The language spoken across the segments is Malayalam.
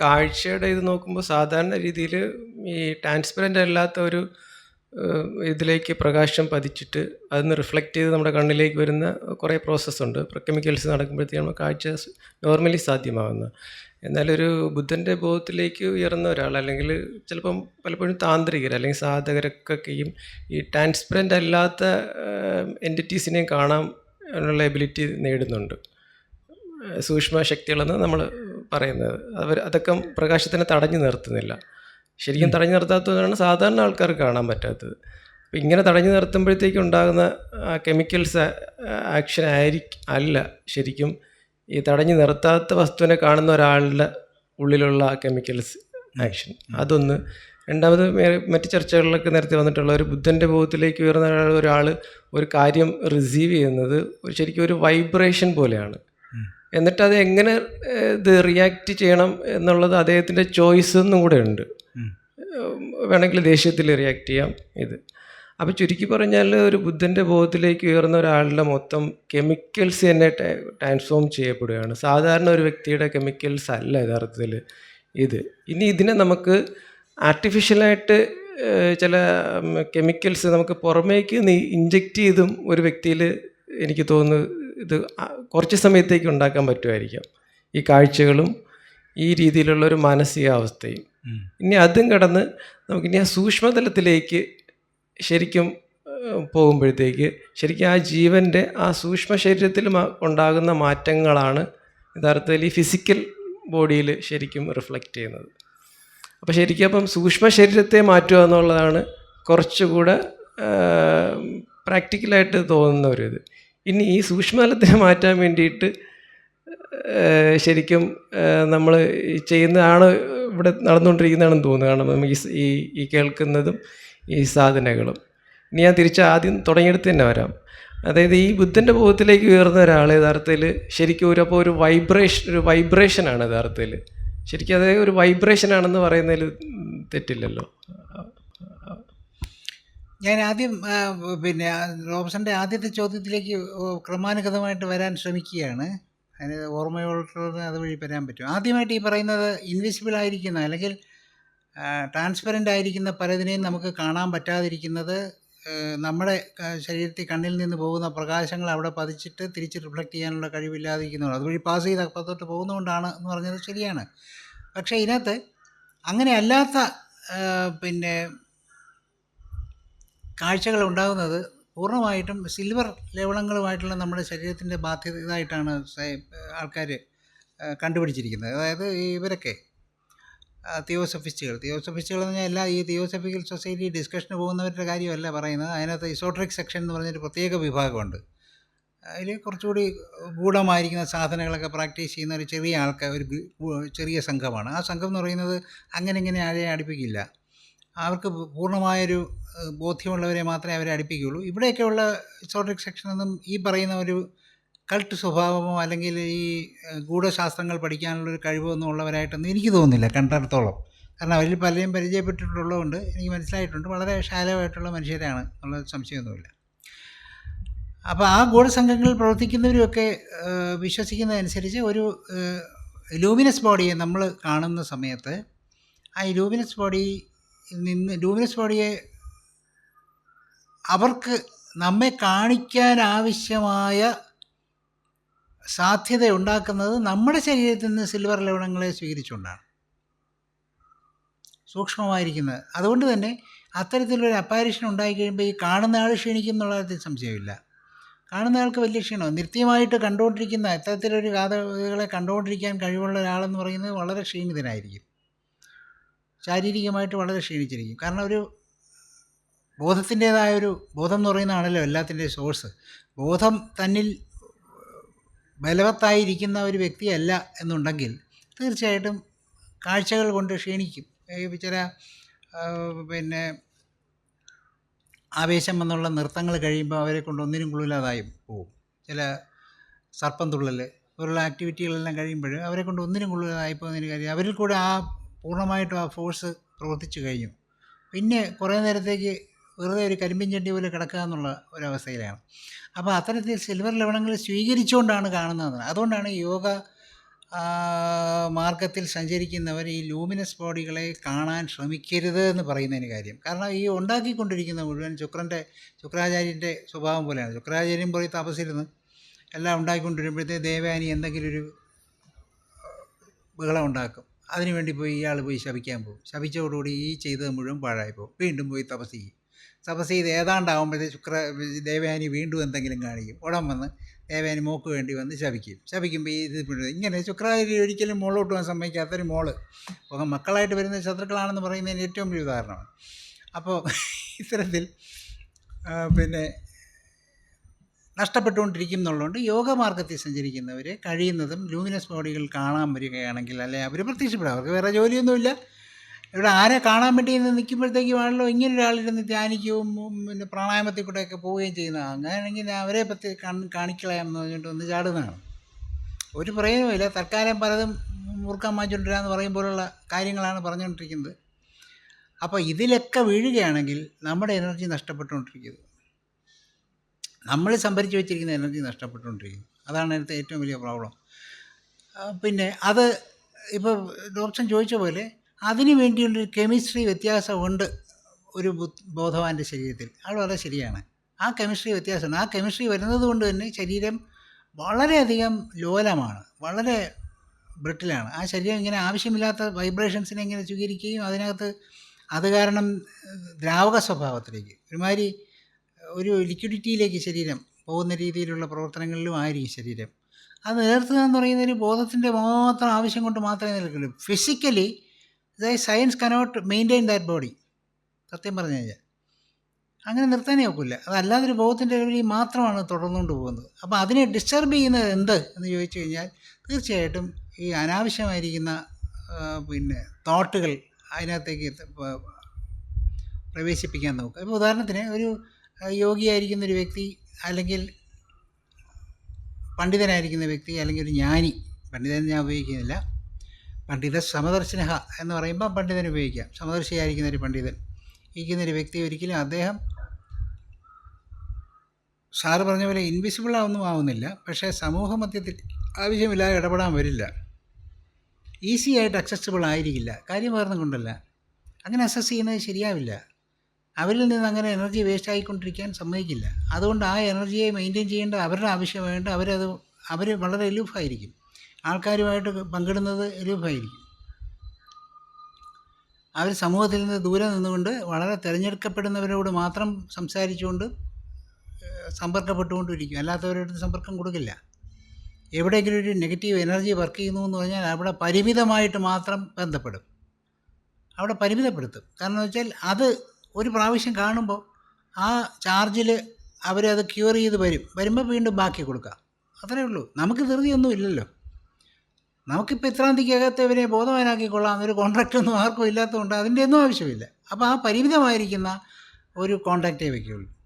കാഴ്ചയുടെ ഇത് നോക്കുമ്പോൾ സാധാരണ രീതിയിൽ ഈ ട്രാൻസ്പെറന്റ് അല്ലാത്ത ഒരു ഇതിലേക്ക് പ്രകാശം പതിച്ചിട്ട് അതിന്ന് റിഫ്ലക്റ്റ് ചെയ്ത് നമ്മുടെ കണ്ണിലേക്ക് വരുന്ന കുറേ പ്രോസസ്സുണ്ട് കെമിക്കൽസ് നടക്കുമ്പോഴത്തേക്കും നമുക്ക് കാഴ്ച നോർമലി സാധ്യമാകുന്നത് എന്നാലൊരു ബുദ്ധന്റെ ബോധത്തിലേക്ക് ഉയർന്ന ഒരാൾ അല്ലെങ്കിൽ ചിലപ്പം പലപ്പോഴും താന്ത്രികർ അല്ലെങ്കിൽ സാധകരൊക്കെയും ഈ ട്രാൻസ്പെറന്റ് അല്ലാത്ത എന്റിറ്റീസിനെയും കാണാൻ ഉള്ള എബിലിറ്റി നേടുന്നുണ്ട്. സൂക്ഷ്മ ശക്തികളെന്ന് നമ്മൾ പറയുന്നത്. അവർ അതൊക്കെ പ്രകാശത്തിനെ തടഞ്ഞു നിർത്തുന്നില്ല. ശരിക്കും തടഞ്ഞു നിർത്താത്തതാണ് സാധാരണ ആൾക്കാർക്ക് കാണാൻ പറ്റാത്തത്. അപ്പം ഇങ്ങനെ തടഞ്ഞു നിർത്തുമ്പോഴത്തേക്കും ഉണ്ടാകുന്ന കെമിക്കൽസ് ആക്ഷൻ ആയിരിക്കും അല്ല. ശരിക്കും ഈ തടഞ്ഞു നിർത്താത്ത വസ്തുവിനെ കാണുന്ന ഒരാളുടെ ഉള്ളിലുള്ള കെമിക്കൽസ് ആക്ഷൻ അതൊന്ന്. രണ്ടാമത് മറ്റു ചർച്ചകളിലൊക്കെ നേരത്തെ വന്നിട്ടുള്ള ഒരു ബുദ്ധന്റെ ബോധത്തിലേക്ക് ഉയർന്ന ഒരാൾ ഒരു കാര്യം റിസീവ് ചെയ്യുന്നത് ഒരു ശരിക്കും ഒരു വൈബ്രേഷൻ പോലെയാണ്. എന്നിട്ട് അത് എങ്ങനെ ഇത് റിയാക്ട് ചെയ്യണം എന്നുള്ളത് അദ്ദേഹത്തിന്റെ ചോയ്സ് എന്നും കൂടെ ഉണ്ട്. വേണമെങ്കിൽ ദേഷ്യത്തിൽ റിയാക്ട് ചെയ്യാം ഇത്. അപ്പോൾ ചുരുക്കി പറഞ്ഞാൽ ഒരു ബുദ്ധന്റെ ബോധത്തിലേക്ക് ഉയർന്ന ഒരാളുടെ മൊത്തം കെമിക്കൽസ് തന്നെ ട്രാൻസ്ഫോം ചെയ്യപ്പെടുകയാണ്. സാധാരണ ഒരു വ്യക്തിയുടെ കെമിക്കൽസ് അല്ല യഥാർത്ഥത്തിൽ ഇത്. ഇനി ഇതിനെ നമുക്ക് ആർട്ടിഫിഷ്യലായിട്ട് ചില കെമിക്കൽസ് നമുക്ക് പുറമേക്ക് ഇഞ്ചെക്റ്റ് ചെയ്തും ഒരു വ്യക്തിയിൽ എനിക്ക് തോന്നുന്നു ഇത് കുറച്ച് സമയത്തേക്ക് ഉണ്ടാക്കാൻ പറ്റുമായിരിക്കാം. ഈ കാഴ്ചകളും ഈ രീതിയിലുള്ള ഒരു മാനസികാവസ്ഥയും. ഇനി അതും കടന്ന് നമുക്കിനി ആ സൂക്ഷ്മതലത്തിലേക്ക് ശരിക്കും പോകുമ്പോഴത്തേക്ക് ശരിക്കും ആ ജീവന്റെ ആ സൂക്ഷ്മ ശരീരത്തിൽ ഉണ്ടാകുന്ന മാറ്റങ്ങളാണ് യഥാർത്ഥത്തിൽ ഈ ഫിസിക്കൽ ബോഡിയിൽ ശരിക്കും റിഫ്ലക്റ്റ് ചെയ്യുന്നത്. അപ്പോൾ ശരിക്കും അപ്പം സൂക്ഷ്മ ശരീരത്തെ മാറ്റുക എന്നുള്ളതാണ് കുറച്ചുകൂടെ പ്രാക്ടിക്കലായിട്ട് തോന്നുന്ന ഒരു ഇത്. ഇനി ഈ സൂക്ഷ്മതലത്തിനെ മാറ്റാൻ വേണ്ടിയിട്ട് ശരിക്കും നമ്മൾ ചെയ്യുന്നതാണ് ഇവിടെ നടന്നുകൊണ്ടിരിക്കുന്നതാണെന്ന് തോന്നുന്നു. കാരണം ഈ ഈ കേൾക്കുന്നതും ഈ സാധനകളും ഇനി ഞാൻ തിരിച്ച് ആദ്യം തുടങ്ങിയെടുത്ത് തന്നെ വരാം. അതായത് ഈ ബുദ്ധന്റെ ബോധത്തിലേക്ക് ഉയർന്ന ഒരാൾ യഥാർത്ഥത്തിൽ ശരിക്കും ഒരു അപ്പോൾ ഒരു വൈബ്രേഷൻ ഒരു വൈബ്രേഷനാണ് യഥാർത്ഥത്തിൽ ശരിക്കും അത് ഒരു വൈബ്രേഷനാണെന്ന് പറയുന്നതിൽ തെറ്റില്ലല്ലോ. ഞാൻ ആദ്യം പിന്നെ റോബ്സന്റെ ആദ്യത്തെ ചോദ്യത്തിലേക്ക് ക്രമാനുഗതമായിട്ട് വരാൻ ശ്രമിക്കുകയാണ്. അതിന് ഓർമ്മയോട്ടുള്ളത് അതുവഴി വരാൻ പറ്റും. ആദ്യമായിട്ട് ഈ പറയുന്നത് ഇൻവിസിബിൾ ആയിരിക്കുന്ന അല്ലെങ്കിൽ ട്രാൻസ്പെറന്റ് ആയിരിക്കുന്ന പലതിനെയും നമുക്ക് കാണാൻ പറ്റാതിരിക്കുന്നത് നമ്മുടെ ശരീരത്തിൽ കണ്ണിൽ നിന്ന് പോകുന്ന പ്രകാശങ്ങൾ അവിടെ പതിച്ചിട്ട് തിരിച്ച് റിഫ്ലക്റ്റ് ചെയ്യാനുള്ള കഴിവില്ലാതിരിക്കുന്നു അതുവഴി പാസ് ചെയ്ത് അപ്പുറത്തോട്ട് പോകുന്നതുകൊണ്ടാണ് എന്ന് പറഞ്ഞത് ശരിയാണ്. പക്ഷേ ഇതിനകത്ത് അങ്ങനെ അല്ലാത്ത പിന്നെ കാഴ്ചകൾ ഉണ്ടാകുന്നത് പൂർണമായിട്ടും സിൽവർ ലവണങ്ങളുമായിട്ടുള്ള നമ്മുടെ ശരീരത്തിന്റെ ബാധ്യത ഇതായിട്ടാണ് ആൾക്കാർ കണ്ടുപിടിച്ചിരിക്കുന്നത്. അതായത് ഇവരൊക്കെ തിയോസഫിസ്റ്റുകൾ തിയോസഫിസ്റ്റുകൾ എന്ന് പറഞ്ഞാൽ എല്ലാ ഈ തിയോസഫിക്കൽ സൊസൈറ്റി ഡിസ്കഷന് പോകുന്നവരുടെ കാര്യമല്ല പറയുന്നത്. അതിനകത്ത് ഇസോട്രിക് സെക്ഷൻ എന്ന് പറഞ്ഞൊരു പ്രത്യേക വിഭാഗമുണ്ട്. അതിൽ കുറച്ചുകൂടി ഗൂഢമായിരിക്കുന്ന സാധനങ്ങളൊക്കെ പ്രാക്ടീസ് ചെയ്യുന്ന ഒരു ചെറിയ ആൾക്കാർ ഒരു ചെറിയ സംഘമാണ്. ആ സംഘം എന്ന് പറയുന്നത് അങ്ങനെ ഇങ്ങനെ ആരെയും അടുപ്പിക്കില്ല. അവർക്ക് പൂർണമായൊരു ബോധ്യമുള്ളവരെ മാത്രമേ അവരെ അടുപ്പിക്കുകയുള്ളൂ. ഇവിടെയൊക്കെയുള്ള ഇസോട്രിക് സെക്ഷനൊന്നും ഈ പറയുന്ന ഒരു കൾട്ട് സ്വഭാവമോ അല്ലെങ്കിൽ ഈ ഗൂഢശാസ്ത്രങ്ങൾ പഠിക്കാനുള്ളൊരു കഴിവോ ഒന്നും ഉള്ളവരായിട്ടൊന്നും എനിക്ക് തോന്നുന്നില്ല കണ്ടിടത്തോളം. കാരണം അവരിൽ പലരെയും പരിചയപ്പെട്ടിട്ടുള്ളതുകൊണ്ട് എനിക്ക് മനസ്സിലായിട്ടുണ്ട്. വളരെ ശാലമായിട്ടുള്ള മനുഷ്യരാണ് എന്നുള്ള സംശയമൊന്നുമില്ല. അപ്പോൾ ആ ഗൂഢസംഘങ്ങളിൽ പ്രവർത്തിക്കുന്നവരുമൊക്കെ വിശ്വസിക്കുന്നതനുസരിച്ച് ഒരു ലൂമിനസ് ബോഡിയെ നമ്മൾ കാണുന്ന സമയത്ത് ആ ലൂമിനസ് ബോഡി നിന്ന് ലൂമിനസ് ബോഡിയെ അവർക്ക് നമ്മെ കാണിക്കാൻ ആവശ്യമായ സാധ്യത ഉണ്ടാക്കുന്നത് നമ്മുടെ ശരീരത്തിൽ നിന്ന് സിൽവർ ലവണങ്ങളെ സ്വീകരിച്ചുകൊണ്ടാണ്. സൂക്ഷ്മമായിരിക്കുന്നത്. അതുകൊണ്ട് തന്നെ അത്തരത്തിലൊരു അപ്പാരിഷൻ ഉണ്ടായിക്കഴിയുമ്പോൾ ഈ കാണുന്ന ആൾ ക്ഷീണിക്കും എന്നുള്ള കാര്യത്തിൽ സംശയമില്ല. കാണുന്ന ആൾക്ക് വലിയ ക്ഷീണം നിത്യമായിട്ട് കണ്ടുകൊണ്ടിരിക്കുന്ന ഇത്തരത്തിലൊരു കഥകളെ കണ്ടുകൊണ്ടിരിക്കാൻ കഴിവുള്ള ഒരാളെന്ന് പറയുന്നത് വളരെ ക്ഷീണിതനായിരിക്കും. ശാരീരികമായിട്ട് വളരെ ക്ഷീണിച്ചിരിക്കും. കാരണം ഒരു ബോധത്തിന്റേതായ ഒരു ബോധം എന്ന് പറയുന്നതാണല്ലോ എല്ലാത്തിന്റെയും സോഴ്സ് ബോധം തന്നിൽ ബലവത്തായിരിക്കുന്ന ഒരു വ്യക്തിയല്ല എന്നുണ്ടെങ്കിൽ തീർച്ചയായിട്ടും കാഴ്ചകൾ കൊണ്ട് ക്ഷീണിക്കും. ചില പിന്നെ ആവേശം എന്നുള്ള നൃത്തങ്ങൾ കഴിയുമ്പോൾ അവരെ കൊണ്ട് ഒന്നിനും കൊള്ളില്ലാതായി പോവും. ചില സർപ്പം തുള്ളൽ പോലുള്ള ആക്ടിവിറ്റികളെല്ലാം കഴിയുമ്പോൾ അവരെ കൊണ്ട് ഒന്നിനും കൊള്ളില്ലാതായി പോകുന്നതിന് കാര്യം അവരിൽ കൂടെ ആ പൂർണമായിട്ടും ആ ഫോഴ്സ് പ്രവർത്തിച്ചു കഴിഞ്ഞു. പിന്നെ കുറേ നേരത്തേക്ക് വെറുതെ ഒരു കരിമ്പിൻ ചെണ്ടി പോലെ കിടക്കുക എന്നുള്ള ഒരവസ്ഥയിലാണ്. അപ്പോൾ അത്തരത്തിൽ സിൽവർ ലവണങ്ങൾ സ്വീകരിച്ചുകൊണ്ടാണ് കാണുന്നത്. അതുകൊണ്ടാണ് യോഗ മാർഗത്തിൽ സഞ്ചരിക്കുന്നവർ ഈ ലൂമിനസ് ബോഡികളെ കാണാൻ ശ്രമിക്കരുത് എന്ന് പറയുന്നതിന് കാര്യം. കാരണം ഈ ഉണ്ടാക്കിക്കൊണ്ടിരിക്കുന്ന മുഴുവൻ ശുക്രന്റെ ശുക്രാചാര്യന്റെ സ്വഭാവം പോലെയാണ്. ശുക്രാചാര്യൻ പോയി തപസ്സിരുന്ന് എല്ലാം ഉണ്ടാക്കിക്കൊണ്ടിരുമ്പോഴത്തേ ദേവാനി എന്തെങ്കിലും ഒരു ബഹളം ഉണ്ടാക്കും അതിനുവേണ്ടി പോയി ഇയാൾ പോയി ശപിക്കാൻ പോകും. ശപിച്ചതോടുകൂടി ഈ ചെയ്തത് മുഴുവൻ പാഴായി വീണ്ടും പോയി തപസ് ചെയ്യും. തപസ് ചെയ്ത് ഏതാണ്ടാവുമ്പോഴത്തെ ശുക്ര ദേവയാനി വീണ്ടും എന്തെങ്കിലും കാണിക്കും. ഉടൻ വന്ന് ദേവയാനി മോക്ക് വേണ്ടി വന്ന് ശപിക്കും. ശപിക്കുമ്പോൾ ഈ ഇത് പിന്നെ ഇങ്ങനെ ശുക്രാചാര്യ ഒരിക്കലും മോളോട്ട് പോകാൻ സമ്മതിക്കാത്തൊരു മോൾ. അപ്പോൾ മക്കളായിട്ട് വരുന്ന ശത്രുക്കളാണെന്ന് പറയുന്നതിന് ഏറ്റവും വലിയ ഉദാഹരണമാണ്. അപ്പോൾ ഇത്തരത്തിൽ പിന്നെ നഷ്ടപ്പെട്ടുകൊണ്ടിരിക്കും എന്നുള്ളതുകൊണ്ട് യോഗമാർഗത്തിൽ സഞ്ചരിക്കുന്നവർ കഴിയുന്നതും ലൂമിനസ് ബോഡികൾ കാണാൻ വരികയാണെങ്കിൽ അല്ലെ അവർ പ്രത്യക്ഷപ്പെടും അവർക്ക് വേറെ ജോലിയൊന്നുമില്ല. ഇവിടെ ആരെ കാണാൻ വേണ്ടി ഇന്ന് നിൽക്കുമ്പോഴത്തേക്കുമാണല്ലോ ഇങ്ങനെ ഒരാളിരുന്ന് ധ്യാനിക്കുകയും പിന്നെ പ്രാണായാമത്തിൽ കൂടെയൊക്കെ പോവുകയും ചെയ്യുന്ന അങ്ങനെയാണെങ്കിൽ അവരെ പറ്റി കാണിക്കളയാമെന്ന് പറഞ്ഞിട്ട് ഒന്ന് ചാടുന്നതാണ്. ഒരു പ്രയോജനമില്ല തൽക്കാലം പലതും മുറുക്കാൻ മാറ്റിക്കൊണ്ടിരാന്ന് പറയുമ്പോഴുള്ള കാര്യങ്ങളാണ് പറഞ്ഞുകൊണ്ടിരിക്കുന്നത്. അപ്പോൾ ഇതിലൊക്കെ വീഴുകയാണെങ്കിൽ നമ്മുടെ എനർജി നഷ്ടപ്പെട്ടുകൊണ്ടിരിക്കുന്നത് നമ്മൾ സംഭരിച്ച് വെച്ചിരിക്കുന്ന എനർജി നഷ്ടപ്പെട്ടുകൊണ്ടിരിക്കുന്നു. അതാണ് അതിനകത്ത് ഏറ്റവും വലിയ പ്രോബ്ലം പിന്നെ അത് ഇപ്പോൾ ഡോക്ടർ ചോദിച്ച പോലെ അതിനു വേണ്ടിയുള്ളൊരു കെമിസ്ട്രി വ്യത്യാസമുണ്ട് ഒരു ബോധവാന്റെ ശരീരത്തിൽ. അത് വളരെ ശരിയാണ്. ആ കെമിസ്ട്രി വ്യത്യാസമുണ്ട്. ആ കെമിസ്ട്രി വരുന്നത് കൊണ്ട് തന്നെ ശരീരം വളരെയധികം ലോലമാണ്. വളരെ ബ്രിട്ടിലാണ് ആ ശരീരം ഇങ്ങനെ ആവശ്യമില്ലാത്ത വൈബ്രേഷൻസിനെ ഇങ്ങനെ സ്വീകരിക്കുകയും അതിനകത്ത് അത് കാരണം ദ്രാവക സ്വഭാവത്തിലേക്ക് ഒരുമാതിരി ഒരു ലിക്വിഡിറ്റിയിലേക്ക് ശരീരം പോകുന്ന രീതിയിലുള്ള പ്രവർത്തനങ്ങളിലും ആയിരിക്കും ശരീരം. അത് നിലനിർത്തുക എന്ന് പറയുന്ന ഒരു ബോധത്തിന്റെ മാത്രം ആവശ്യം കൊണ്ട് മാത്രമേ നിലനിൽക്കുള്ളൂ ഫിസിക്കലി അതായത് science cannot maintain that body സത്യം പറഞ്ഞു കഴിഞ്ഞാൽ. അങ്ങനെ നിർത്താനേ ഒക്കില്ല. അതല്ലാതെ ഒരു ബോധത്തിന്റെ ലെവലിൽ മാത്രമാണ് തുടർന്നുകൊണ്ട് പോകുന്നത്. അപ്പോൾ അതിനെ ഡിസ്റ്റർബ് ചെയ്യുന്നത് എന്ത് എന്ന് ചോദിച്ചു കഴിഞ്ഞാൽ തീർച്ചയായിട്ടും ഈ അനാവശ്യമായിരിക്കുന്ന പിന്നെ തോട്ടുകൾ അതിനകത്തേക്ക് പ്രവേശിപ്പിക്കാൻ നോക്കുക. ഇപ്പോൾ ഉദാഹരണത്തിന് ഒരു യോഗിയായിരിക്കുന്ന ഒരു വ്യക്തി അല്ലെങ്കിൽ പണ്ഡിതനായിരിക്കുന്ന വ്യക്തി അല്ലെങ്കിൽ ഒരു ജ്ഞാനി പണ്ഡിതൻ ഞാൻ ഉപയോഗിക്കുന്നില്ല. പണ്ഡിത സമദർശന എന്ന് പറയുമ്പോൾ പണ്ഡിതൻ ഉപയോഗിക്കാം. സമദർശിയായിരിക്കുന്ന ഒരു പണ്ഡിതൻ ഇരിക്കുന്ന ഒരു വ്യക്തി ഒരിക്കലും അദ്ദേഹം സാറ് പറഞ്ഞ പോലെ ഇൻവിസിബിൾ ഒന്നും ആവുന്നില്ല. പക്ഷേ സമൂഹ മധ്യത്തിൽ ആവശ്യമില്ലാതെ ഇടപെടാൻ വരില്ല. ഈസി ആയിട്ട് അക്സസിബിൾ ആയിരിക്കില്ല. കാര്യം വേറെ അങ്ങനെ അസസ് ചെയ്യുന്നത് ശരിയാവില്ല. അവരിൽ നിന്ന് അങ്ങനെ എനർജി വേസ്റ്റ് ആയിക്കൊണ്ടിരിക്കാൻ സമ്മതിക്കില്ല. അതുകൊണ്ട് ആ എനർജിയെ മെയിന്റെയിൻ ചെയ്യേണ്ട അവരുടെ ആവശ്യമായിട്ട് അവരത് അവർ വളരെ എലൂഫായിരിക്കും. ആൾക്കാരുമായിട്ട് പങ്കിടുന്നത് എലൂഫായിരിക്കും. അവർ സമൂഹത്തിൽ നിന്ന് ദൂരെ നിന്നുകൊണ്ട് വളരെ തിരഞ്ഞെടുക്കപ്പെടുന്നവരോട് മാത്രം സംസാരിച്ചുകൊണ്ട് സമ്പർക്കപ്പെട്ടുകൊണ്ടിരിക്കും. അല്ലാത്തവരുടെ സമ്പർക്കം കൊടുക്കില്ല. എവിടെയെങ്കിലും ഒരു നെഗറ്റീവ് എനർജി വർക്ക് ചെയ്യുന്നു എന്ന് പറഞ്ഞാൽ അവിടെ പരിമിതമായിട്ട് മാത്രം ബന്ധപ്പെടും. അവിടെ പരിമിതപ്പെടുത്തും. കാരണം എന്ന് വെച്ചാൽ അത് ഒരു പ്രാവശ്യം കാണുമ്പോൾ ആ ചാർജിൽ അവരത് ക്യൂർ ചെയ്ത് വരും. വരുമ്പോൾ വീണ്ടും ബാക്കി കൊടുക്കാം. അത്രേ ഉള്ളൂ. നമുക്ക് ധൃതിയൊന്നും ഇല്ലല്ലോ. നമുക്കിപ്പോൾ ഇത്രാം തീയതിക്കകത്ത് ഇവരെ ബോധവാനാക്കിക്കൊള്ളാം ഒരു കോൺട്രാക്റ്റ് ഒന്നും ആർക്കും ഇല്ലാത്തതുകൊണ്ട് അതിന്റെ ഒന്നും ആവശ്യമില്ല. അപ്പോൾ ആ പരിമിതമായിരിക്കുന്ന ഒരു കോൺടാക്റ്റേ വയ്ക്കുകയുള്ളൂ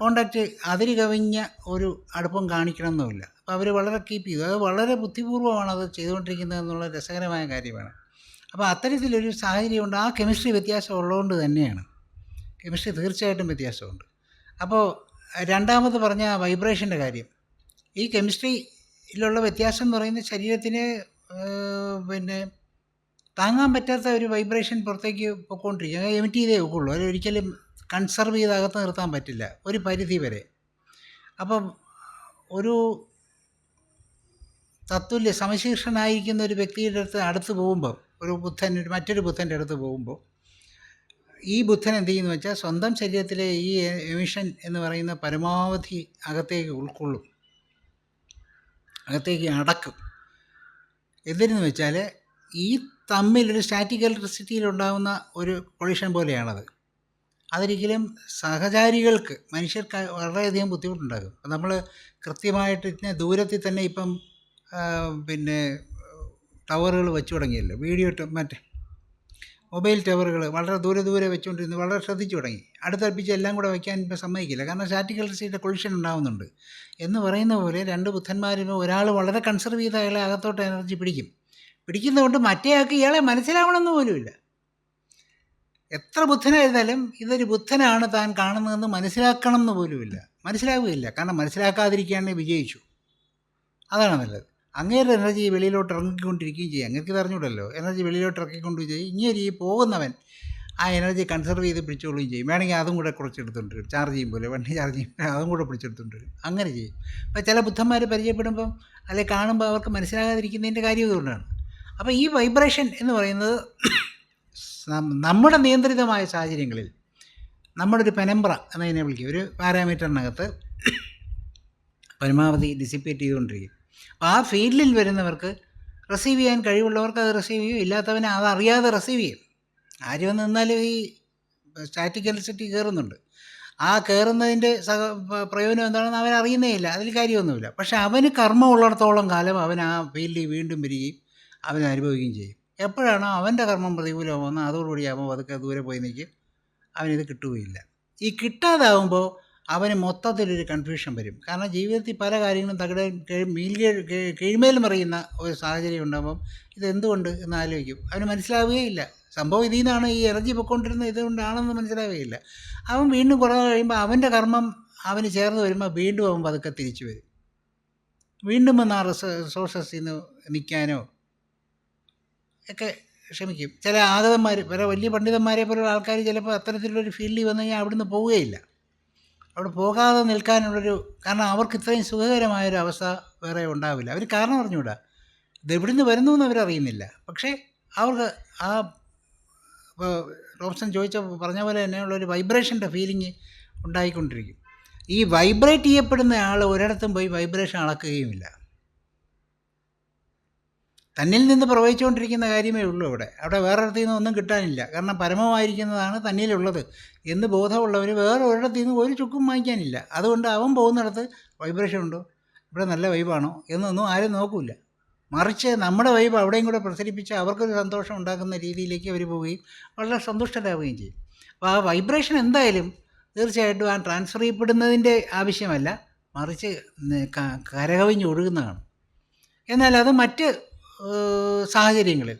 കോണ്ടാക്റ്റ് അതിര് കവിഞ്ഞ ഒരു അടുപ്പം കാണിക്കണമെന്നുമില്ല അപ്പോൾ അവർ വളരെ കീപ്പ് ചെയ്തു. അത് വളരെ ബുദ്ധിപൂർവമാണ് അത് ചെയ്തുകൊണ്ടിരിക്കുന്നത് എന്നുള്ള രസകരമായ കാര്യമാണ്. അപ്പോൾ അത്തരത്തിലൊരു സാഹചര്യമുണ്ട്. ആ കെമിസ്ട്രി വ്യത്യാസം ഉള്ളതുകൊണ്ട് തന്നെയാണ്. കെമിസ്ട്രി തീർച്ചയായിട്ടും വ്യത്യാസമുണ്ട്. അപ്പോൾ രണ്ടാമത് പറഞ്ഞ വൈബ്രേഷന്റെ കാര്യം. ഈ കെമിസ്ട്രിയിലുള്ള വ്യത്യാസം എന്ന് പറയുന്നത് ശരീരത്തിന് പിന്നെ താങ്ങാൻ പറ്റാത്ത ഒരു വൈബ്രേഷൻ പുറത്തേക്ക് പൊയ്ക്കൊണ്ടിരിക്കുക എമിറ്റ് ചെയ്തേ ഒക്കുള്ളൂ. അത് ഒരിക്കലും കൺസർവ് ചെയ്ത് അകത്ത് നിർത്താൻ പറ്റില്ല. ഒരു പരിധി വരെ. അപ്പം ഒരു തത്തുല്യ സമശീർഷനായിരിക്കുന്ന ഒരു വ്യക്തിയുടെ അടുത്ത് അടുത്ത് പോകുമ്പോൾ ഒരു ബുദ്ധൻ മറ്റൊരു ബുദ്ധന്റെ അടുത്ത് പോകുമ്പോൾ ഈ ബുദ്ധൻ എന്ത് ചെയ്യുന്നു വെച്ചാൽ സ്വന്തം ശരീരത്തിലെ ഈ എമിഷൻ എന്ന് പറയുന്ന പരമാവധി അകത്തേക്ക് ഉൾക്കൊള്ളും. അകത്തേക്ക് അടക്കും. എന്തിനെന്ന് വെച്ചാൽ ഈ തമ്മിൽ ഒരു സ്റ്റാറ്റിക് ഇലക്ട്രിസിറ്റിയിൽ ഉണ്ടാകുന്ന ഒരു കൊളിഷൻ പോലെയാണത്. അതൊരിക്കലും സഹചാരികൾക്ക് മനുഷ്യർക്ക് വളരെയധികം ബുദ്ധിമുട്ടുണ്ടാകും. അപ്പം നമ്മൾ കൃത്യമായിട്ട് ഇതിനെ ദൂരത്തിൽ തന്നെ ഇപ്പം പിന്നെ ടവറുകൾ വെച്ചു തുടങ്ങിയല്ലോ. വീഡിയോ മറ്റേ മൊബൈൽ ടവറുകൾ വളരെ ദൂരെ ദൂരെ വെച്ചുകൊണ്ടിരുന്ന് വളരെ ശ്രദ്ധിച്ചു തുടങ്ങി. അടുത്തടുപ്പിച്ച് എല്ലാം കൂടെ വയ്ക്കാൻ ഇപ്പം സമ്മതിക്കില്ല. കാരണം സ്റ്റാറ്റിക് ഇലക്ട്രിസിറ്റിയുടെ കൊളിഷൻ ഉണ്ടാകുന്നുണ്ട് എന്ന് പറയുന്ന പോലെ രണ്ട് ബുദ്ധന്മാരും ഒരാൾ വളരെ കൺസർവ് ചെയ്ത അയാളെ അകത്തോട്ട് എനർജി പിടിക്കും. പിടിക്കുന്നതുകൊണ്ട് മറ്റേ ആൾക്ക് ഇയാളെ മനസ്സിലാവണമെന്ന് പോലുമില്ല എത്ര ബുദ്ധനായിരുന്നാലും ഇതൊരു ബുദ്ധനാണ് താൻ കാണുന്നതെന്ന് മനസ്സിലാക്കണം എന്ന് പോലുമില്ല മനസ്സിലാവുകയില്ല. കാരണം മനസ്സിലാക്കാതിരിക്കുകയാണെങ്കിൽ വിജയിച്ചു. അതാണ് നല്ലത്. അങ്ങേരുടെ എനർജി വെളിയിലോട്ട് ഇറങ്ങിക്കൊണ്ടിരിക്കുകയും ചെയ്യും. അങ്ങനെ പറഞ്ഞുവിടല്ലോ എനർജി വെളിയിലോട്ട് ഇറക്കിക്കൊണ്ട് ചെയ്യും. ഇങ്ങനെ ഈ പോകുന്നവൻ ആ എനർജി കൺസർവ് ചെയ്ത് പിടിച്ചോളുകയും ചെയ്യും. വേണമെങ്കിൽ അതും കൂടെ കുറച്ചെടുത്തുകൊണ്ട് വരും. ചാർജ് ചെയ്യുമ്പോൾ വണ്ടി ചാർജ് ചെയ്യുമ്പോൾ അതും കൂടെ പിടിച്ചെടുത്തുകൊണ്ട് വരും. അങ്ങനെ ചെയ്യും. അപ്പോൾ ചില ബുദ്ധന്മാർ പരിചയപ്പെടുമ്പം അല്ലെങ്കിൽ കാണുമ്പോൾ അവർക്ക് മനസ്സിലാകാതിരിക്കുന്നതിന്റെ കാര്യം ഇതുകൊണ്ടാണ്. അപ്പോൾ ഈ വൈബ്രേഷൻ എന്ന് പറയുന്നത് നമ്മുടെ നിയന്ത്രിതമായ സാഹചര്യങ്ങളിൽ നമ്മുടെ ഒരു പെനംബ്ര എന്നതിനെ വിളിക്കുക ഒരു പാരാമീറ്ററിനകത്ത് പരമാവധി ഡിസിപ്പേറ്റ് ചെയ്തുകൊണ്ടിരിക്കും. ആ ഫീൽഡിൽ വരുന്നവർക്ക് റിസീവ് ചെയ്യാൻ കഴിവുള്ളവർക്ക് അത് റിസീവ് ചെയ്യും. ഇല്ലാത്തവനെ അത് അറിയാതെ റിസീവ് ചെയ്യും. ആര് വന്ന് നിന്നാലും ഈ സ്റ്റാറ്റിക് ഇലക്ട്രിസിറ്റി കയറുന്നുണ്ട് ആ കയറുന്നതിന്റെ സഹ പ്രയോജനം എന്താണെന്ന് അവൻ അറിയുന്നേ ഇല്ല. അതിൽ കാര്യമൊന്നുമില്ല. പക്ഷേ അവന് കർമ്മം ഉള്ളിടത്തോളം കാലം അവൻ ആ ഫീൽഡിൽ വീണ്ടും വരികയും അവൻ അനുഭവിക്കുകയും ചെയ്യും. എപ്പോഴാണോ അവന്റെ കർമ്മം പ്രതികൂലമാകുന്നത് അതോടുകൂടി ആകുമ്പോൾ അതൊക്കെ ദൂരെ പോയി നിൽക്കും. അവനിത് കിട്ടുകയില്ല. ഈ കിട്ടാതാവുമ്പോൾ അവന് മൊത്തത്തിലൊരു കൺഫ്യൂഷൻ വരും. കാരണം ജീവിതത്തിൽ പല കാര്യങ്ങളും തകിട മീൽ കീഴ്മേൽ മറിയുന്ന ഒരു സാഹചര്യം ഉണ്ടാകുമ്പം ഇതെന്തുകൊണ്ട് എന്ന് ആലോചിക്കും. അവന് മനസ്സിലാവുകയില്ല. സംഭവം ഇതിൽ നിന്നാണ് ഈ എനർജി പൊയ്ക്കൊണ്ടിരുന്നത് ഇതുകൊണ്ടാണെന്ന് മനസ്സിലാവുകയില്ല. അവൻ വീണ്ടും കുറേ കഴിയുമ്പോൾ അവന്റെ കർമ്മം അവന് ചേർന്ന് വരുമ്പോൾ വീണ്ടും അവൻ പതുക്കെ തിരിച്ചു വരും. വീണ്ടും വന്ന് ആ റിസോഴ്സസിൽ നിന്ന് നിൽക്കാനോ ഒക്കെ ക്ഷമിക്കും ചില ആഗതന്മാർ പല വലിയ പണ്ഡിതന്മാരെ പോലുള്ള ആൾക്കാർ ചിലപ്പോൾ അത്തരത്തിലുള്ളൊരു ഫീൽഡിൽ വന്നു കഴിഞ്ഞാൽ അവിടുന്ന് പോവുകയില്ല. അവിടെ പോകാതെ നിൽക്കാനുള്ളൊരു കാരണം അവർക്ക് ഇത്രയും സുഖകരമായൊരു അവസ്ഥ വേറെ ഉണ്ടാവില്ല. അവർ കാരണം അറിഞ്ഞുകൂടാ ഇത് എവിടുന്ന് വരുന്നു എന്ന് അവരറിയുന്നില്ല. പക്ഷേ അവർക്ക് ആ ഇപ്പോൾ റോബ്സൺ ചോദിച്ച പറഞ്ഞ പോലെ തന്നെയുള്ള ഒരു വൈബ്രേഷന്റെ ഫീലിംഗ് ഉണ്ടായിക്കൊണ്ടിരിക്കും. ഈ വൈബ്രേറ്റ് ചെയ്യപ്പെടുന്ന ആൾ ഒരിടത്തും പോയി വൈബ്രേഷൻ അളക്കുകയുമില്ല. തന്നിൽ നിന്ന് പ്രവഹിച്ചുകൊണ്ടിരിക്കുന്ന കാര്യമേ ഉള്ളൂ ഇവിടെ. അവിടെ വേറൊരിടത്തു നിന്നും ഒന്നും കിട്ടാനില്ല. കാരണം പരമമായിരിക്കുന്നതാണ് തന്നിലുള്ളത്. എന്ന് ബോധമുള്ളവർ വേറെ ഒരിടത്തു നിന്ന് ഒരു ചുക്കും വാങ്ങിക്കാനില്ല. അതുകൊണ്ട് അവൻ പോകുന്നിടത്ത് വൈബ്രേഷൻ ഉണ്ടോ? ഇവിടെ നല്ല വൈബാണോ എന്നൊന്നും ആരും നോക്കില്ല മറിച്ച് നമ്മുടെ വൈബ് അവിടെയും കൂടെ പ്രസരിപ്പിച്ച് അവർക്കൊരു സന്തോഷം ഉണ്ടാക്കുന്ന രീതിയിലേക്ക് അവർ പോവുകയും വളരെ സന്തുഷ്ടരാവുകയും ചെയ്യും. അപ്പോൾ ആ വൈബ്രേഷൻ എന്തായാലും തീർച്ചയായിട്ടും ആ ട്രാൻസ്ഫർ ചെയ്യപ്പെടുന്നതിന്റെ ആവശ്യമല്ല. മറിച്ച് കരകവിഞ്ഞ് ഒഴുകുന്നതാണ്. എന്നാൽ അത് മറ്റ് സാഹചര്യങ്ങളിൽ.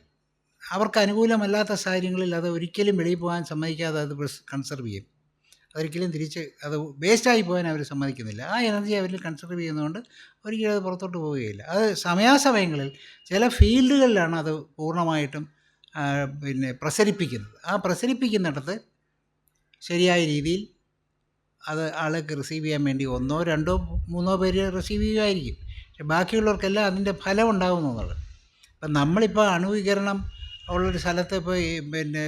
അവർക്ക് അനുകൂലമല്ലാത്ത സാഹചര്യങ്ങളിൽ അത് ഒരിക്കലും വെളിയിൽ പോകാൻ സമ്മതിക്കാതെ അത് കൺസർവ് ചെയ്യും. അതൊരിക്കലും തിരിച്ച് അത് വേസ്റ്റായി പോകാൻ അവർ സമ്മതിക്കുന്നില്ല. ആ എനർജി അവരിൽ കൺസർവ് ചെയ്യുന്നതുകൊണ്ട് ഒരിക്കലും അത് പുറത്തോട്ട് പോവുകയില്ല. അത് സമയാസമയങ്ങളിൽ ചില ഫീൽഡുകളിലാണ് അത് പൂർണമായിട്ടും പിന്നെ പ്രസരിപ്പിക്കുന്നത്. ആ പ്രസരിപ്പിക്കുന്നിടത്ത് ശരിയായ രീതിയിൽ അത് ആൾക്ക് റിസീവ് ചെയ്യാൻ വേണ്ടി ഒന്നോ രണ്ടോ മൂന്നോ പേര് റിസീവ് ചെയ്യുമായിരിക്കും പക്ഷെ ബാക്കിയുള്ളവർക്കെല്ലാം അതിന്റെ ഫലം ഉണ്ടാകുന്നുള്ളത് അപ്പം നമ്മളിപ്പോൾ അണുവികരണം ഉള്ളൊരു സ്ഥലത്ത് ഇപ്പോൾ ഈ പിന്നെ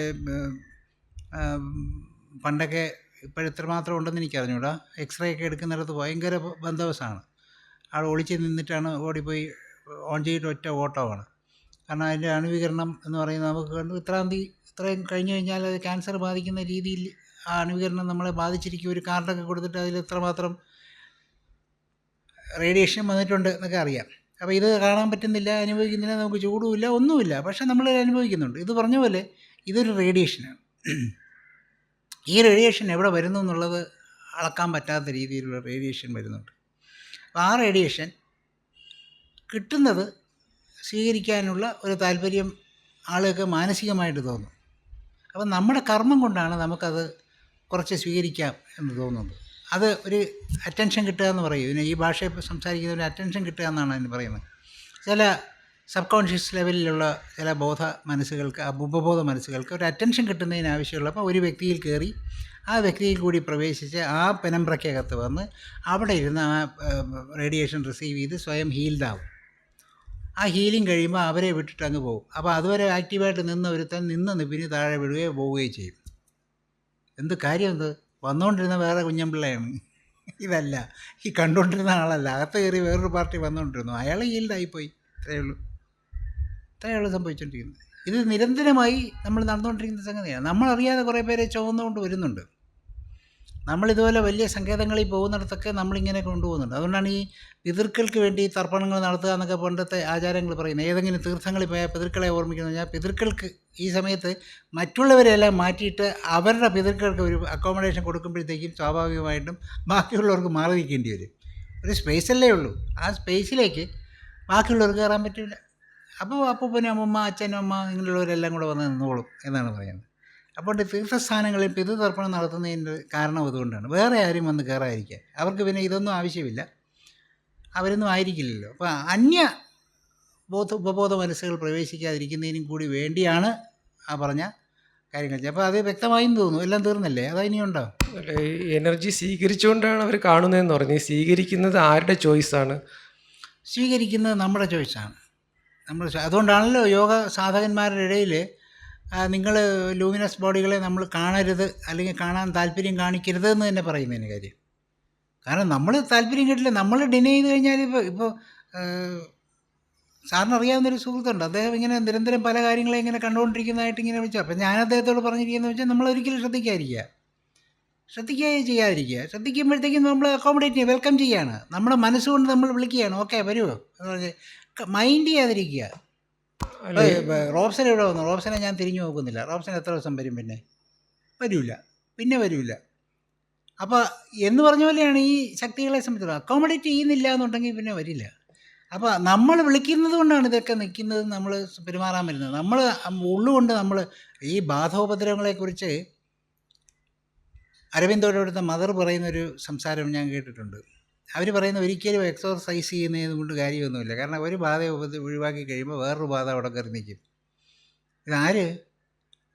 പണ്ടൊക്കെ ഇപ്പോൾ എത്രമാത്രം ഉണ്ടെന്ന് എനിക്ക് അറിഞ്ഞൂടാ. എക്സ്റേ ഒക്കെ എടുക്കുന്നിടത്ത് ഭയങ്കര ബന്ധവസാണ് അവിടെ ഒളിച്ച് നിന്നിട്ടാണ് ഓടിപ്പോയി ഓൺ ചെയ്തിട്ട് ഒറ്റ ഓട്ടമാണ്. കാരണം അതിന്റെ അണുവികരണം എന്ന് പറയുന്നത് നമുക്ക് കണ്ടു ഇത്രാം തീയതി ഇത്രയും കഴിഞ്ഞ് കഴിഞ്ഞാൽ അത് ക്യാൻസർ ബാധിക്കുന്ന രീതിയിൽ ആ അണുവികരണം നമ്മളെ ബാധിച്ചിരിക്കും. ഒരു കാർഡൊക്കെ കൊടുത്തിട്ട് അതിൽ എത്രമാത്രം റേഡിയേഷൻ വന്നിട്ടുണ്ട് എന്നൊക്കെ അറിയാം. അപ്പോൾ ഇത് കാണാൻ പറ്റുന്നില്ല അനുഭവിക്കുന്നില്ല നമുക്ക് ചൂടുമില്ല ഒന്നുമില്ല. പക്ഷേ നമ്മൾ അനുഭവിക്കുന്നുണ്ട്. ഇത് പറഞ്ഞ പോലെ ഇതൊരു റേഡിയേഷനാണ് ഈ റേഡിയേഷൻ എവിടെ വരുന്നു എന്നുള്ളത് അളക്കാൻ പറ്റാത്ത രീതിയിലുള്ള റേഡിയേഷൻ വരുന്നുണ്ട്. അപ്പോൾ ആ റേഡിയേഷൻ കിട്ടുന്നത് സ്വീകരിക്കാനുള്ള ഒരു താല്പര്യം ആളുകൾക്ക് മാനസികമായിട്ട് തോന്നും. അപ്പം നമ്മുടെ കർമ്മം കൊണ്ടാണ് നമുക്കത് കുറച്ച് സ്വീകരിക്കാം എന്ന് തോന്നുന്നത്. അത് ഒരു അറ്റൻഷൻ കിട്ടുക എന്ന് പറയും. പിന്നെ ഈ ഭാഷയെ സംസാരിക്കുന്ന ഒരു അറ്റൻഷൻ കിട്ടുക എന്നാണ് അതിന് പറയുന്നത്. ചില സബ് കോൺഷ്യസ് ലെവലിലുള്ള ചില ബോധ മനസ്സുകൾക്ക് ഉപബോധ മനസ്സുകൾക്ക് ഒരു അറ്റൻഷൻ കിട്ടുന്നതിന് ആവശ്യമുള്ള അപ്പോൾ ഒരു വ്യക്തിയിൽ കയറി ആ വ്യക്തിയിൽ കൂടി പ്രവേശിച്ച് ആ പെനംബ്രയ്ക്കകത്ത് വന്ന് അവിടെ ഇരുന്ന് ആ റേഡിയേഷൻ റിസീവ് ചെയ്ത് സ്വയം ഹീൽഡാവും ആ ഹീലിംഗ് കഴിയുമ്പോൾ അവരെ വിട്ടിട്ട് അങ്ങ് പോകും. അപ്പോൾ അതുവരെ ആക്റ്റീവായിട്ട് നിന്ന് ഒരുത്തൻ നിന്ന് നിപ്പിന് താഴെ വിടുകയോ പോവുകയോ ചെയ്യും. എന്ത് കാര്യം എന്ത് വന്നുകൊണ്ടിരുന്ന വേറെ കുഞ്ഞമ്പിള്ളയാണ്. ഇതല്ല. ഈ കണ്ടുകൊണ്ടിരുന്ന ആളല്ല. അകത്ത് കയറി വേറൊരു പാർട്ടി വന്നുകൊണ്ടിരുന്നു അയാൾ ഈൽഡായിപ്പോയി. ഇത്രയേ ഉള്ളൂ. ഇത്രയേ ഉള്ളൂ സംഭവിച്ചുകൊണ്ടിരിക്കുന്നത് ഇത് നിരന്തരമായി നമ്മൾ നടന്നുകൊണ്ടിരിക്കുന്ന സംഗതിയാണ്. നമ്മളറിയാതെ കുറേ പേരെ ചുവന്നുകൊണ്ട് വരുന്നുണ്ട്. നമ്മളിതുപോലെ വലിയ സങ്കേതങ്ങളിൽ പോകുന്നിടത്തൊക്കെ നമ്മളിങ്ങനെ കൊണ്ടുപോകുന്നുണ്ട്. അതുകൊണ്ടാണ് ഈ പിതൃക്കൾക്ക് വേണ്ടി തർപ്പണങ്ങൾ നടത്തുക എന്നൊക്കെ പണ്ടത്തെ ആചാരങ്ങൾ പറയുന്നത്. ഏതെങ്കിലും തീർത്ഥങ്ങളിൽ പോയാൽ പിതൃക്കളെ ഓർമ്മിക്കുന്നു. ഞാൻ പിതൃക്കൾക്ക് ഈ സമയത്ത് മറ്റുള്ളവരെല്ലാം മാറ്റിയിട്ട് അവരുടെ പിതൃക്കൾക്ക് ഒരു അക്കോമഡേഷൻ കൊടുക്കുമ്പോഴത്തേക്കും സ്വാഭാവികമായിട്ടും ബാക്കിയുള്ളവർക്ക് മാറി നിൽക്കേണ്ടി വരും. ഒരു സ്പേസല്ലേ ഉള്ളൂ. ആ സ്പേസിലേക്ക് ബാക്കിയുള്ളവർക്ക് കയറാൻ പറ്റില്ല. അപ്പോൾ അപ്പൂപ്പനും അമ്മമ്മ അച്ഛനും അമ്മ ഇങ്ങനെയുള്ളവരെല്ലാം കൂടെ വന്ന് നിന്നോളും എന്നാണ് പറയുന്നത്. അപ്പോൾ തീർത്ഥസ്ഥാനങ്ങളിൽ പിതൃതർപ്പണം നടത്തുന്നതിന്റെ കാരണം അതുകൊണ്ടാണ്. വേറെ ആരും വന്ന് കയറാതിരിക്കുക അവർക്ക് പിന്നെ ഇതൊന്നും ആവശ്യമില്ല. അവരൊന്നും ആയിരിക്കില്ലല്ലോ. അപ്പോൾ അന്യ ബോധ ഉപബോധ മനസ്സുകൾ പ്രവേശിക്കാതിരിക്കുന്നതിനും കൂടി വേണ്ടിയാണ് ആ പറഞ്ഞ കാര്യങ്ങൾ. അപ്പോൾ അത് വ്യക്തമായും തോന്നുന്നു. എല്ലാം തീർന്നല്ലേ? അതാ ഇനിയുണ്ടോ എനർജി സ്വീകരിച്ചുകൊണ്ടാണ് അവർ കാണുന്നതെന്ന് പറഞ്ഞു സ്വീകരിക്കുന്നത് ആരുടെ ചോയ്സാണ് സ്വീകരിക്കുന്നത് നമ്മുടെ ചോയ്സാണ് നമ്മുടെ അതുകൊണ്ടാണല്ലോ യോഗ സാധകന്മാരുടെ ഇടയിൽ നിങ്ങൾ ലൂമിനസ് ബോഡികളെ നമ്മൾ കാണരുത് അല്ലെങ്കിൽ കാണാൻ താല്പര്യം കാണിക്കരുത് എന്ന് തന്നെ പറയുന്നതിന് കാര്യം. കാരണം നമ്മൾ താല്പര്യം കിട്ടില്ല നമ്മൾ ഡിനൈ ചെയ്ത് കഴിഞ്ഞാൽ ഇപ്പോൾ ഇപ്പോൾ സാറിന് അറിയാവുന്നൊരു സുഹൃത്തുണ്ട്. അദ്ദേഹം ഇങ്ങനെ നിരന്തരം പല കാര്യങ്ങളെ ഇങ്ങനെ കണ്ടുകൊണ്ടിരിക്കുന്നതായിട്ട് ഇങ്ങനെ വിളിച്ചു. അപ്പം ഞാൻ അദ്ദേഹത്തോട് പറഞ്ഞിരിക്കുന്നത് വെച്ചാൽ നമ്മൾ ഒരിക്കലും ശ്രദ്ധിക്കാതിരിക്കുക. ശ്രദ്ധിക്കുകയും ചെയ്യാതിരിക്കുക. ശ്രദ്ധിക്കുമ്പോഴത്തേക്കും നമ്മൾ അക്കോമഡേറ്റ് ചെയ്യുക വെൽക്കം ചെയ്യുകയാണ്. നമ്മുടെ മനസ്സുകൊണ്ട് നമ്മൾ വിളിക്കുകയാണ് ഓക്കെ വരുമോ എന്ന് പറഞ്ഞ് മൈൻഡ് ചെയ്യാതിരിക്കുക. റോബ്സൺ എവിടെ വന്നു? റോബ്സനെ ഞാൻ തിരിഞ്ഞു നോക്കുന്നില്ല. റോബ്സൺ എത്ര ദിവസം വരും പിന്നെ? വരില്ല പിന്നെ വരില്ല അപ്പോൾ എന്ന് പറഞ്ഞ പോലെയാണ് ഈ ശക്തികളെ സംബന്ധിച്ചത് അക്കോമഡേറ്റ് ചെയ്യുന്നില്ല എന്നുണ്ടെങ്കിൽ പിന്നെ വരില്ല. അപ്പോൾ നമ്മൾ വിളിക്കുന്നത് കൊണ്ടാണ് ഇതൊക്കെ നിൽക്കുന്നത് നമ്മൾ പെരുമാറാൻ വരുന്നത്. നമ്മൾ ഉള്ളുകൊണ്ട് നമ്മൾ ഈ ബാധോപദ്രവങ്ങളെക്കുറിച്ച് അരവിന്ദോടെ അടുത്ത മദർ പറയുന്നൊരു സംസാരം ഞാൻ കേട്ടിട്ടുണ്ട്. അവർ പറയുന്ന ഒരിക്കലും എക്സർസൈസ് ചെയ്യുന്നത് കൊണ്ട് കാര്യമൊന്നുമില്ല. കാരണം ഒരു ബാധ ഒഴിവാക്കി കഴിയുമ്പോൾ വേറൊരു ബാധ അവിടെ കയറി നിൽക്കും ഇതാര്?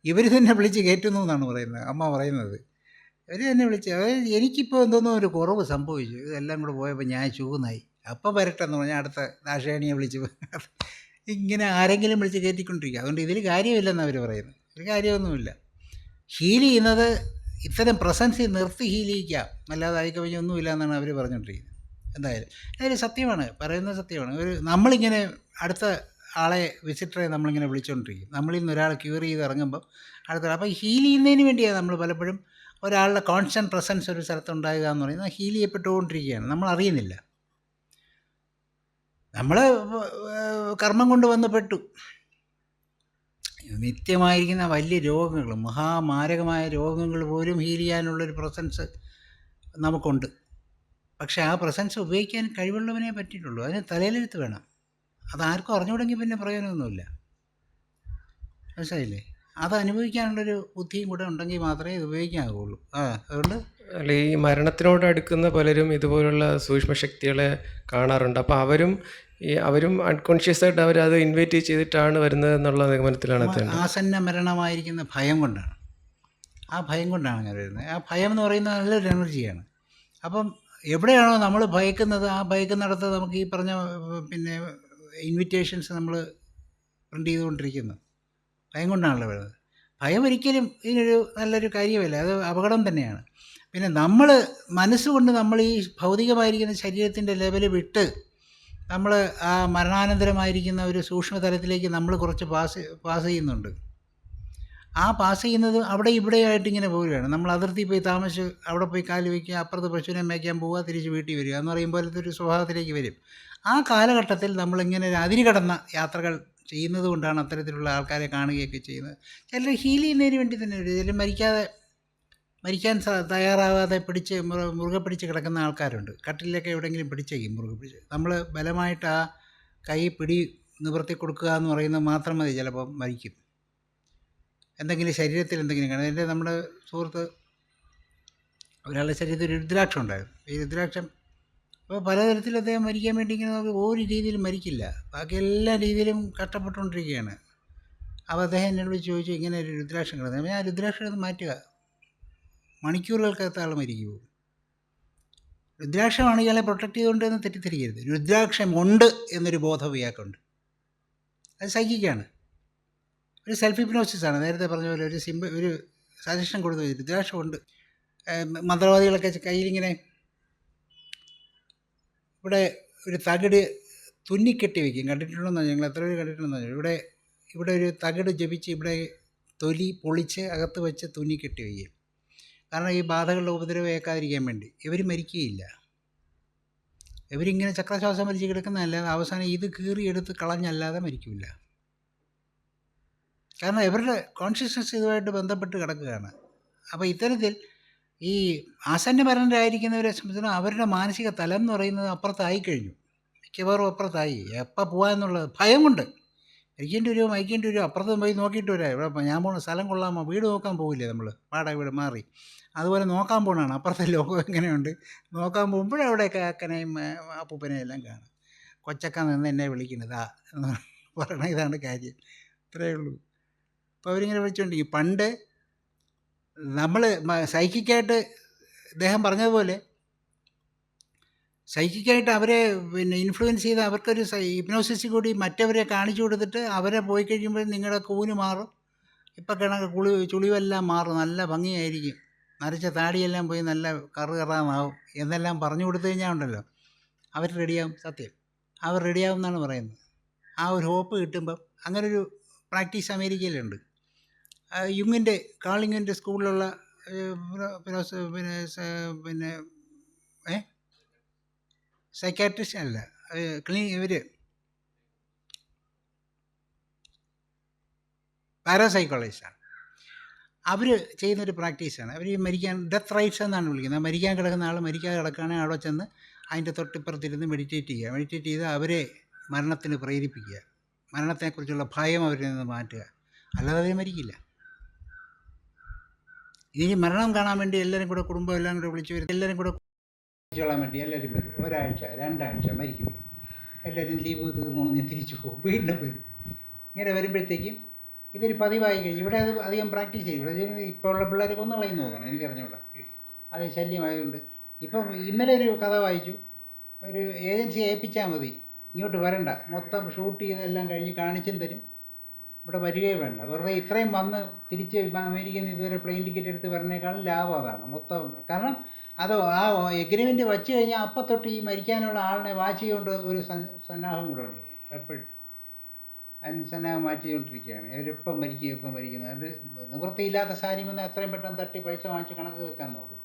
ഇവർ തന്നെ വിളിച്ച് കയറ്റുന്നു എന്നാണ് പറയുന്നത്. അമ്മ പറയുന്നത്. ഇവർ തന്നെ വിളിച്ച് എനിക്കിപ്പോൾ എന്തോന്നോ ഒരു കുറവ് സംഭവിച്ചു. ഇതെല്ലാം കൂടെ പോയപ്പോൾ ഞാൻ ചൂന്നായി. അപ്പം വരട്ടെന്ന് പറഞ്ഞാൽ അടുത്ത ദാക്ഷേണിയെ വിളിച്ച് ഇങ്ങനെ ആരെങ്കിലും വിളിച്ച് കയറ്റിക്കൊണ്ടിരിക്കുക അതുകൊണ്ട് ഇതിൽ കാര്യമില്ലെന്ന് അവർ പറയുന്നത്. ഒരു കാര്യമൊന്നുമില്ല. ഹീൽ ചെയ്യുന്നത് ഇത്തരം പ്രസൻസി നിർത്തി ചെയ്യിക്കാം അല്ലാതെ അയക്കവഞ്ഞൊന്നുമില്ല എന്നാണ് അവർ പറഞ്ഞുകൊണ്ടിരിക്കുന്നത്. എന്തായാലും അതിൽ സത്യമാണ് പറയുന്നത് സത്യമാണ്. ഒരു നമ്മളിങ്ങനെ അടുത്ത ആളെ വിസിറ്ററെ നമ്മളിങ്ങനെ വിളിച്ചുകൊണ്ടിരിക്കും. നമ്മളിൽ നിന്ന് ഒരാൾ ക്യൂർ ചെയ്ത് ഇറങ്ങുമ്പോൾ അടുത്ത അപ്പോൾ ഹീൽ ചെയ്യുന്നതിന് വേണ്ടിയാണ് നമ്മൾ പലപ്പോഴും ഒരാളുടെ കോൺസ്റ്റന്റ് പ്രസൻസ് ഒരു സ്ഥലത്ത് ഉണ്ടാകുക എന്ന് പറയുന്നത്? ഹീൽ ചെയ്യപ്പെട്ടുകൊണ്ടിരിക്കുകയാണ്. നമ്മൾ അറിയുന്നില്ല. നമ്മൾ കർമ്മം കൊണ്ട് വന്ന് പെട്ടു നിത്യമായിരിക്കുന്ന വലിയ രോഗങ്ങൾ മഹാമാരകമായ രോഗങ്ങൾ പോലും ഹീൽ ചെയ്യാനുള്ളൊരു പ്രസൻസ് നമുക്കുണ്ട്. പക്ഷേ ആ പ്രസൻസ് ഉപയോഗിക്കാൻ കഴിവുള്ളവനെ പറ്റിയിട്ടുള്ളൂ. അതിന് തലയിലെടുത്ത് വേണം. അത് ആർക്കും അറിഞ്ഞുകൂടെങ്കിൽ പിന്നെ പ്രയോജനമൊന്നുമില്ല. മനസ്സിലായില്ലേ? അത് അനുഭവിക്കാനുള്ളൊരു ബുദ്ധിയും കൂടെ ഉണ്ടെങ്കിൽ മാത്രമേ ഇത് ഉപയോഗിക്കാനാവുള്ളൂ. ആ അതുകൊണ്ട് അല്ല ഈ മരണത്തിനോട് അടുക്കുന്ന പലരും ഇതുപോലുള്ള സൂക്ഷ്മശക്തികളെ കാണാറുണ്ട്. അപ്പോൾ അവരും ഈ അവരും അൺകോൺഷ്യസ് ആയിട്ട് അവർ അത് ഇൻവൈറ്റ് ചെയ്തിട്ടാണ് വരുന്നത് എന്നുള്ള നിഗമനത്തിലാണ് എത്തേണ്ടത്. ആസന്ന മരണമായിരിക്കുന്ന ഭയം കൊണ്ടാണ്. ആ ഭയം കൊണ്ടാണ് അങ്ങനെ വരുന്നത്. ആ ഭയം എന്ന് പറയുന്നത് നല്ലൊരു എനർജിയാണ് അപ്പം എവിടെയാണോ നമ്മൾ ഭയക്കുന്നത് ആ ഭയക്കുന്നിടത്ത് നമുക്ക് ഈ പറഞ്ഞ പിന്നെ ഇൻവിറ്റേഷൻസ് നമ്മൾ പ്രിന്റ് ചെയ്തുകൊണ്ടിരിക്കുന്നു. ഭയം കൊണ്ടാണല്ലോ വരുന്നത്. ഭയം ഒരിക്കലും ഇതിനൊരു നല്ലൊരു കാര്യമല്ല. അത് അപകടം തന്നെയാണ്. പിന്നെ നമ്മൾ മനസ്സുകൊണ്ട് നമ്മൾ ഈ ഭൗതികമായിരിക്കുന്ന ശരീരത്തിന്റെ ലെവൽ വിട്ട് നമ്മൾ ആ മരണാനന്തരമായിരിക്കുന്ന ഒരു സൂക്ഷ്മതലത്തിലേക്ക് നമ്മൾ കുറച്ച് പാസ് പാസ് ചെയ്യുന്നുണ്ട്. ആ പാസ് ചെയ്യുന്നത് അവിടെ ഇവിടെയായിട്ട് ഇങ്ങനെ പോവുകയാണ്. നമ്മൾ അതിർത്തി പോയി താമസിച്ച് അവിടെ പോയി കാൽ വയ്ക്കുക അപ്പുറത്ത് പശുവിനെ മേയ്ക്കാൻ പോവുക തിരിച്ച് വീട്ടിൽ വരിക എന്ന് പറയും പോലത്തെ ഒരു സ്വഭാവത്തിലേക്ക് വരും. ആ കാലഘട്ടത്തിൽ നമ്മളിങ്ങനെ അതിരി കടന്ന യാത്രകൾ ചെയ്യുന്നത് കൊണ്ടാണ് അത്തരത്തിലുള്ള ആൾക്കാരെ കാണുകയൊക്കെ ചെയ്യുന്നത്. ചിലർ ഹീൽ ചെയ്യുന്നതിന് വേണ്ടി തന്നെ ചിലർ മരിക്കാതെ മരിക്കാൻ തയ്യാറാവാതെ പിടിച്ച് മുറ- മുറുകെ പിടിച്ച് കിടക്കുന്ന ആൾക്കാരുണ്ട്. കട്ടിലൊക്കെ എവിടെയെങ്കിലും പിടിച്ചേക്കും മുറുകെ പിടിച്ച്. നമ്മൾ ബലമായിട്ട് ആ കൈ പിടി നിവർത്തി കൊടുക്കുക എന്ന് പറയുന്നത് മാത്രം മതി ചിലപ്പോൾ മരിക്കും. എന്തെങ്കിലും ശരീരത്തിൽ എന്തെങ്കിലും കാണും. എന്റെ നമ്മുടെ സുഹൃത്ത് ഒരാളുടെ ശരീരത്തിൽ ഒരു രുദ്രാക്ഷം ഉണ്ടായിരുന്നു. ഈ രുദ്രാക്ഷം അപ്പോൾ പലതരത്തിൽ അദ്ദേഹം മരിക്കാൻ വേണ്ടി ഇങ്ങനെ നമുക്ക് ഒരു രീതിയിൽ മരിക്കില്ല. ബാക്കി എല്ലാ രീതിയിലും കഷ്ടപ്പെട്ടുകൊണ്ടിരിക്കുകയാണ്. അപ്പോൾ അദ്ദേഹം എന്നോട് ചോദിച്ചു ഇങ്ങനെ ഒരു രുദ്രാക്ഷം കിടന്നു. ഞാൻ രുദ്രാക്ഷം എടുത്ത് മാറ്റുക. മണിക്കൂറുകൾക്കകത്ത് ആൾ മരിക്കു പോകും രുദ്രാക്ഷമാണ് ഇയാളെ പ്രൊട്ടക്ട് ചെയ്തുകൊണ്ട് എന്ന് തെറ്റിദ്ധരിക്കരുത്. രുദ്രാക്ഷം ഉണ്ട് എന്നൊരു ബോധം ഇയാൾക്കുണ്ട്. അത് സൈക്കിക്കാണ് ഒരു സെൽഫ് ഹിപ്നോസിസ് ആണ്. നേരത്തെ പറഞ്ഞ പോലെ ഒരു സിമ്പ ഒരു സജഷൻ കൊടുത്തു രുദ്രാക്ഷം ഉണ്ട്. ഏഹ് മന്ത്രവാദികളൊക്കെ കയ്യിലിങ്ങനെ ഇവിടെ ഒരു തകിട് തുന്നിക്കെട്ടി വയ്ക്കും കണ്ടിട്ടുണ്ടെന്നോ? ഞങ്ങൾ എത്ര പേര് കണ്ടിട്ടുണ്ടെന്നോ? ഇവിടെ ഇവിടെ ഒരു തകിട് ജപിച്ച് ഇവിടെ തൊലി പൊളിച്ച് അകത്ത് വെച്ച് തുന്നിക്കെട്ടി വയ്ക്കും കാരണം ഈ ബാധകളുടെ ഉപദ്രവം ഏൽക്കാതിരിക്കാൻ വേണ്ടി. ഇവർ മരിക്കുകയില്ല. ഇവരിങ്ങനെ ചക്രശ്വാസം വലിച്ച് കിടക്കുന്നതല്ലാതെ അവസാനം ഇത് കീറിയെടുത്ത് കളഞ്ഞല്ലാതെ മരിക്കില്ല കാരണം ഇവരുടെ കോൺഷ്യസ്നസ് ഇതുമായിട്ട് ബന്ധപ്പെട്ട് കിടക്കുകയാണ്. അപ്പോൾ ഇത്തരത്തിൽ ഈ ആസന്ന ഭരണരായിരിക്കുന്നവരെ സംബന്ധിച്ചിടത്തോളം അവരുടെ മാനസിക തലം എന്ന് പറയുന്നത് അപ്പുറത്തായി കഴിഞ്ഞു മിക്കവാറും അപ്പുറത്തായി. എപ്പോൾ പോകാമെന്നുള്ളത് ഭയം കൊണ്ട് മരിക്കേണ്ടി വരുമോ മയക്കേണ്ടി വരുമോ അപ്പുറത്ത് പോയി നോക്കിയിട്ട് വരാം. ഇവിടെ ഞാൻ പോണ സ്ഥലം കൊള്ളാമോ? വീട് നോക്കാൻ പോകില്ലേ നമ്മൾ? വാടക വീട് മാറി. അതുപോലെ നോക്കാൻ പോകണതാണ് അപ്പുറത്തെ ലോകം എങ്ങനെയുണ്ട്? നോക്കാൻ പോകുമ്പോഴവിടെ കാക്കനെയും ആ, അപ്പൂപ്പനെയും എല്ലാം കാണും. കൊച്ചക്ക നിന്ന് എന്നെ വിളിക്കുന്നതാ. എന്ന് പറയണ ഇതാണ് കാര്യം. ഇത്രയേ ഉള്ളൂ. അപ്പോൾ അവരിങ്ങനെ വിളിച്ചുകൊണ്ടിരിക്കും പണ്ട് നമ്മൾ സൈക്കിക്കായിട്ട് അദ്ദേഹം പറഞ്ഞതുപോലെ സൈക്കിക്കായിട്ട് അവരെ പിന്നെ ഇൻഫ്ലുവൻസ് ചെയ്ത് അവർക്കൊരു ഹിപ്നോസിസ് കൂടി മറ്റവരെ കാണിച്ചു കൊടുത്തിട്ട് അവരെ പോയി കഴിയുമ്പോൾ നിങ്ങളുടെ കൂന് മാറും. ഇപ്പം കിണക്ക് കുളി ചുളിവെല്ലാം മാറും. നല്ല ഭംഗിയായിരിക്കും. നരച്ച താടിയെല്ലാം പോയി നല്ല കറു കറാന്നാവും എന്നെല്ലാം പറഞ്ഞു കൊടുത്തു കഴിഞ്ഞാൽ ഉണ്ടല്ലോ. അവർ റെഡിയാവും സത്യം. അവർ റെഡിയാവും എന്നാണ് പറയുന്നത്. ആ ഒരു ഹോപ്പ് കിട്ടുമ്പം അങ്ങനൊരു പ്രാക്ടീസ് അമേരിക്കയിലുണ്ട്. യുങ്ങിന്റെ കാളിങ്ങിന്റെ സ്കൂളിലുള്ള പിന്നെ പിന്നെ ഏ സൈക്കാട്രിസ്റ്റ് അല്ല. ക്ലീ ഇവർ പാരാസൈക്കോളജിസ്റ്റാണ് അവർ ചെയ്യുന്നൊരു പ്രാക്ടീസാണ് അവർ ഈ മരിക്കാൻ ഡെത്ത് റൈറ്റ്സ് എന്നാണ് വിളിക്കുന്നത്. മരിക്കാൻ കിടക്കുന്ന ആൾ മരിക്കാൻ കിടക്കുകയാണെങ്കിൽ അവിടെ ചെന്ന് അതിന്റെ തൊട്ടിപ്പുറത്തിരുന്ന് മെഡിറ്റേറ്റ് ചെയ്യുക. മെഡിറ്റേറ്റ് ചെയ്ത് അവരെ മരണത്തിന് പ്രേരിപ്പിക്കുക. മരണത്തെക്കുറിച്ചുള്ള ഭയം അവരിൽ നിന്ന് മാറ്റുക. അല്ലാതെ അവർ മരിക്കില്ല. ഇനി മരണം കാണാൻ വേണ്ടി എല്ലാവരും കൂടെ കുടുംബം എല്ലാം കൂടെ വിളിച്ചു വരും എല്ലാവരും കൂടെ വിളിച്ചോളാൻ വേണ്ടി എല്ലാവരും വരും. ഒരാഴ്ച രണ്ടാഴ്ച മരിക്കും. എല്ലാവരും ലീവ് തീർന്നു തിരിച്ചു പോകും. വീണ്ടും വരും. ഇങ്ങനെ വരുമ്പോഴത്തേക്കും ഇതൊരു പതിവായി കഴിഞ്ഞു ഇവിടെ അത് അധികം പ്രാക്ടീസ് ചെയ്യും ഇവിടെ ഇപ്പോൾ ഉള്ള പിള്ളേർ കൊന്നുകളയുന്നു തോന്നണം എനിക്കറിഞ്ഞൂടാ അത് ശല്യമായതുകൊണ്ട്. ഇപ്പം ഇന്നലെ ഒരു കഥ വായിച്ചു. ഒരു ഏജൻസി ഏൽപ്പിച്ചാൽ മതി. ഇങ്ങോട്ട് വരണ്ട. മൊത്തം ഷൂട്ട് ചെയ്തെല്ലാം കഴിഞ്ഞ് കാണിച്ചും തരും. ഇവിടെ വരികയേ വേണ്ട. വെറുതെ ഇത്രയും വന്ന് തിരിച്ച് അമേരിക്കയിൽ നിന്ന് ഇതുവരെ പ്ലെയിൻ ടിക്കറ്റ് എടുത്ത് വരുന്നേക്കാളും ലാഭം അതാണ്. മൊത്തം കാരണം അത് ആ എഗ്രിമെന്റ് വച്ച് കഴിഞ്ഞാൽ അപ്പം തൊട്ട് ഈ മരിക്കാനുള്ള ആളിനെ വാച്ച് ചെയ്തുകൊണ്ട് ഒരു സന്നാഹം കൂടെ ഉണ്ട്. എപ്പോഴും. അതിന് സന്നാഹം മാറ്റിക്കൊണ്ടിരിക്കുകയാണ് ഇവരിപ്പം മരിക്കും ഇപ്പം മരിക്കുന്നത് അത് നിവൃത്തിയില്ലാത്ത സാരി വന്നാൽ എത്രയും പെട്ടെന്ന് തട്ടി പൈസ വാങ്ങിച്ച് കണക്ക് വെക്കാൻ നോക്കും.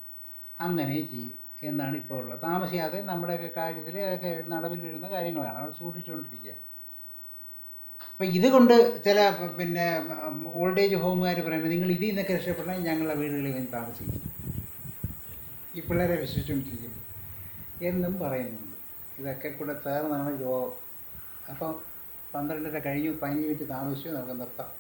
അങ്ങനെ ചെയ്യും. എന്നാണ് ഇപ്പോൾ ഉള്ളത്. താമസിയാതെ നമ്മുടെയൊക്കെ കാര്യത്തിൽ അതൊക്കെ നടവിൽ വരുന്ന കാര്യങ്ങളാണ്. അവർ സൂക്ഷിച്ചുകൊണ്ടിരിക്കുക. അപ്പം ഇതുകൊണ്ട് ചില പിന്നെ ഓൾഡ് ഏജ് ഹോമുകാർ പറയുന്നത് നിങ്ങൾ ഇതിൽ നിന്നൊക്കെ രക്ഷപ്പെടണമെങ്കിൽ ഞങ്ങളുടെ വീടുകളിൽ വന്ന് താമസിക്കും. ഈ പിള്ളേരെ വിശ്വസിച്ചുകൊണ്ടിരിക്കുന്നു എന്നും പറയുന്നുണ്ട്. ഇതൊക്കെ കൂടെ ചേർന്നാണ് യോഗം. അപ്പം പന്ത്രണ്ടര കഴിഞ്ഞു പനി വെച്ച് താമസിച്ചു നമുക്ക് നിർത്താം.